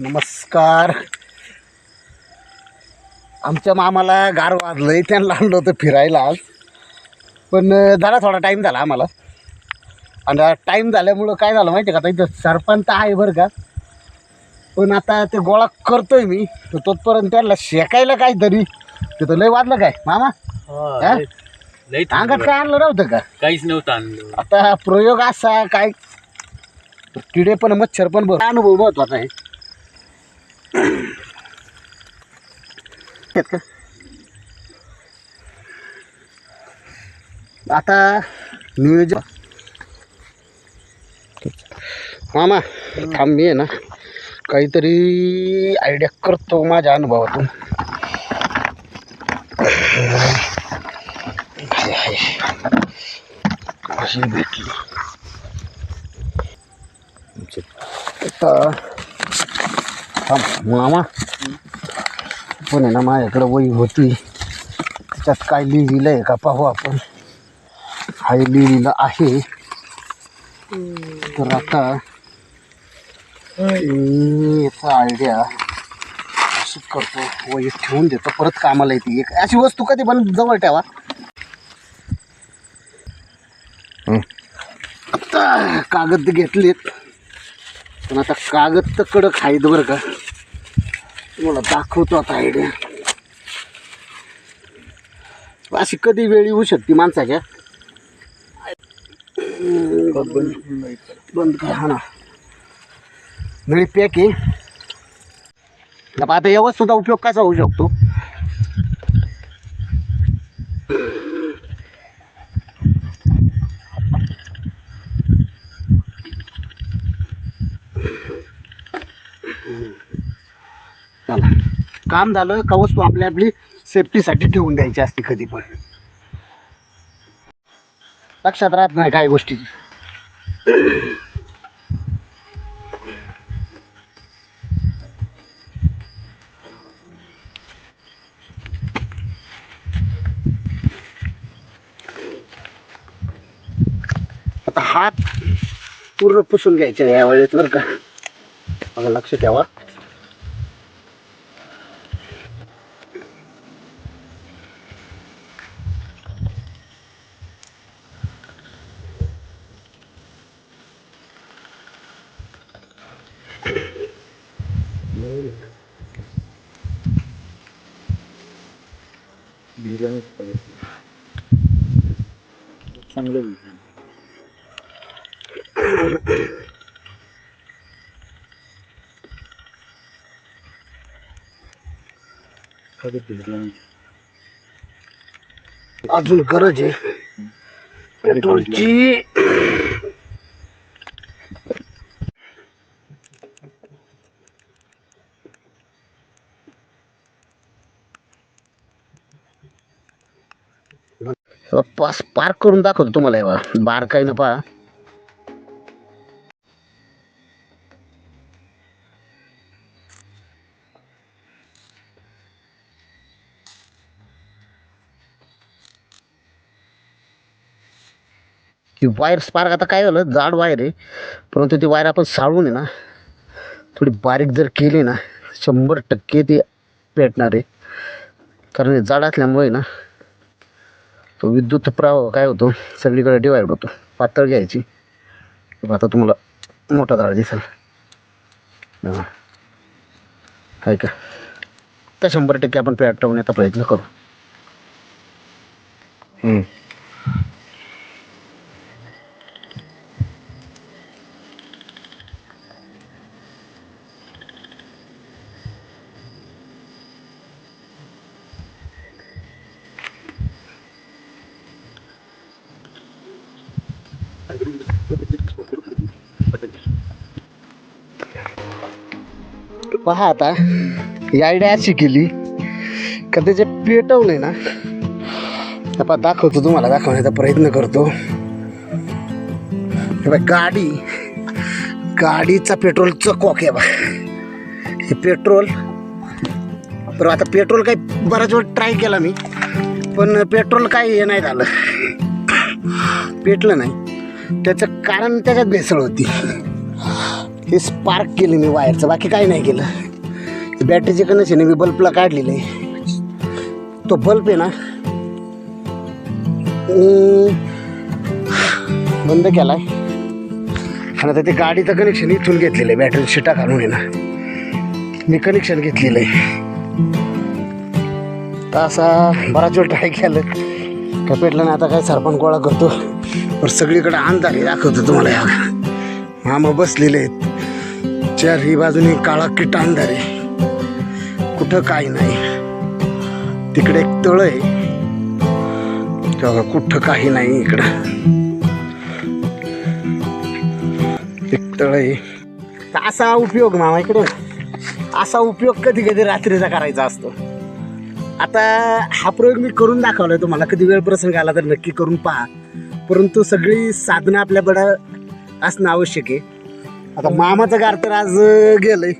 नमस्कार. आमच्या मामाला गार वाजलंय त्यांना आणलं होतं फिरायला आज. पण झाला थोडा टाईम झाला आम्हाला. आणि टाईम झाल्यामुळं काय झालं माहिती का? आता इथं सरपंच आहे बरं का. पण आता ते गोळा करतोय मी. तर तोपर्यंत त्यांना शेकायला काहीतरी. तिथं लय वाजलं काय? मामा? हा? अंगात काय आणलं नव्हतं का? काहीच नव्हतं आणलं. आता हा प्रयोग असा काय? किडे पण मच्छर पण बरं अनुभव महत्त्वाचा आहे. का? आता नियोजन मामा थांब मी आहे ना. काहीतरी आयडिया करतो माझ्या अनुभवातून. अशी भेटली. आता थांब. मामा पण आहे ना माझ्याकडं वही होती. त्याच्यात काय लिहिलेलं आहे का पाहू आपण. हाय लिहिलेलं आहे. तर आता मी याचा आयडिया अशी करतो. वही ठेवून देतो. परत कामाला येते. एक अशी वस्तू कधी पण जवळ ठेवा. आता कागद घेतलेत. पण आता कागद तर कडक आहेत बरं का. तुम्हाला दाखवतो आता आयडिया अशी कधी वेळ येऊ शकते माणसाच्या? बंद बंद कर हा ना. नळी पॅक आहे. आता आता या वस्तूचा उपयोग कसा होऊ शकतो? काम झालं का वस्तू आपली आपली सेफ्टीसाठी ठेवून द्यायची असते कधी पण. लक्षात राहत नाही काही गोष्टी. आता हात पूर्ण पुसून घ्यायचे यावेळेस बरं का. बघा लक्ष ठेवा. भिजल्यानंच चांगलं भिजलं अजून गरज आहे पेट्रोलची पास पार्क करून दाखवतो तुम्हाला हे बघा. बार काही ना पहा. ही वायर स्पार्क आता काय झालं? जाड वायर आहे. परंतु ती वायर आपण साळून आहे ना थोडी बारीक जर केली ना शंभर टक्के ती पेटणार आहे. कारण हे जाड असल्यामुळे ना तो विद्युत प्रवाह काय होतो? सगळीकडे डिवाईड होतो. पातळ घ्यायची. आता तुम्हाला मोठा जाळ दिसेल. हां. आहे का? तर शंभर टक्के आपण पेटवण्याचा प्रयत्न करू. पहा आता ही आयडिया अशी केली का त्याचे पेटवले ना आता दाखवतो तुम्हाला दाखवण्याचा प्रयत्न करतो. गाडी गाडीचा पेट्रोलचं कॉक आहे बा हे पेट्रोल बरं आता पेट्रोल काही बराच वेळ ट्राय केला मी पण पेट्रोल काही हे नाही झालं. पेटलं नाही. त्याचं कारण त्याच्यात भेसळ होती. हे स्पार्क केली मी वायरचं बाकी काही नाही केलं. बॅटरीचे कनेक्शन मी बल्बला काढलेलं आहे. तो बल्ब आहे ना बंद बंद आहे आणि आता ते गाडीचं कनेक्शन इथून घेतलेलं आहे बॅटरी शिटा घालून आहे ना. मी कनेक्शन घेतलेलं आहे. तर असा बराच वेळ ट्राय केलं. काय पेटलं नाही आता काय सरपण गोळा करतो. पण सगळीकडे अंधारी दाखवतो तुम्हाला. या मामा बसलेले आहेत. चार ही बाजूने काळा किट अंधार आहे. कुठं काही नाही. तिकडे एक तळ आहे. कुठं काही नाही इकडं. एक तळ आहे. असा उपयोग मामा इकडे. असा उपयोग कधी कधी रात्रीचा करायचा असतो. आता हा प्रयोग मी करून दाखवलाय तुम्हाला. कधी वेळ प्रसंग आला तर नक्की करून पहा. परंतु सगळी साधनं आपल्याकडं असणं आवश्यक आहे. आता मामाचं गार तर आज गेलंय.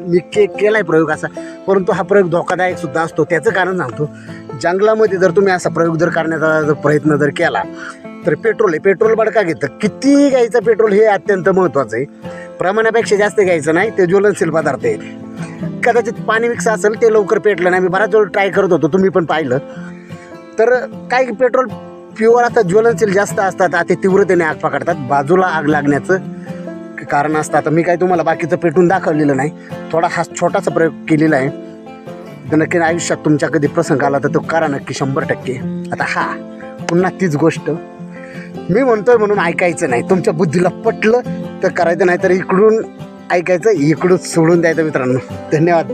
मी के केलाय प्रयोग असा. परंतु हा प्रयोग धोकादायक सुद्धा असतो. त्याचं कारण सांगतो. जंगलामध्ये जर तुम्ही असा प्रयोग जर करण्याचा जर प्रयत्न जर केला तर पेट्रोल आहे. पेट्रोल बडका घेतं. किती घ्यायचं पेट्रोल हे अत्यंत महत्त्वाचं आहे. प्रमाणापेक्षा जास्त घ्यायचं नाही ते ज्वलनशील पदार्थ आहे. कदाचित पाणी मिक्स असेल ते लवकर पेटलं नाही. मी बराच वेळ ट्राय करत होतो तुम्ही पण पाहिलं. तर काही पेट्रोल प्युअर आता ज्वलनशील जास्त असतात आता तीव्रतेने आग पकडतात. बाजूला आग लागण्याचं कारण असतं. आता मी काही तुम्हाला बाकीचं पेटून दाखवलेलं नाही. थोडा हा छोटासा प्रयोग केलेला आहे. तर नक्की आयुष्यात तुमच्या कधी प्रसंग आला तर तो करा नक्की शंभर टक्के. आता हा पुन्हा तीच गोष्ट. मी म्हणतोय म्हणून ऐकायचं नाही. तुमच्या बुद्धीला पटलं तर करायचं नाही तर इकडून ऐकायचं इकडून सोडून द्यायचं मित्रांनो. धन्यवाद.